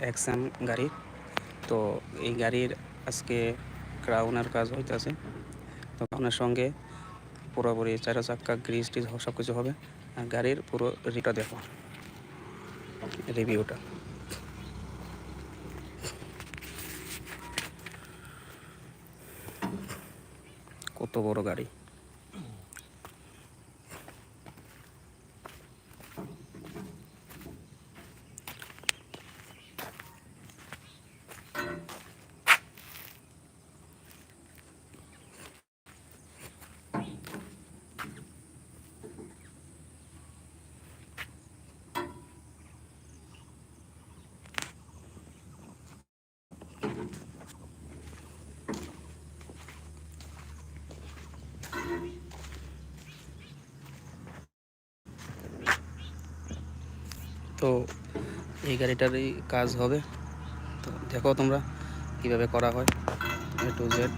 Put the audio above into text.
Exam গাড়ি। তো এই গাড়ির আজকে ক্রাউনের কাজ হইতেছে। তো ক্রাউনের সঙ্গে পুরোপুরি চারো চাক্কা গ্রিস টিস সব কিছু হবে। আর গাড়ির পুরো রিটা দেখো। রিভিউটা। কত বড় গাড়ি। তো এই গাড়িটারই কাজ হবে। তো দেখো তোমরা কীভাবে করা হয়। এ টু জেড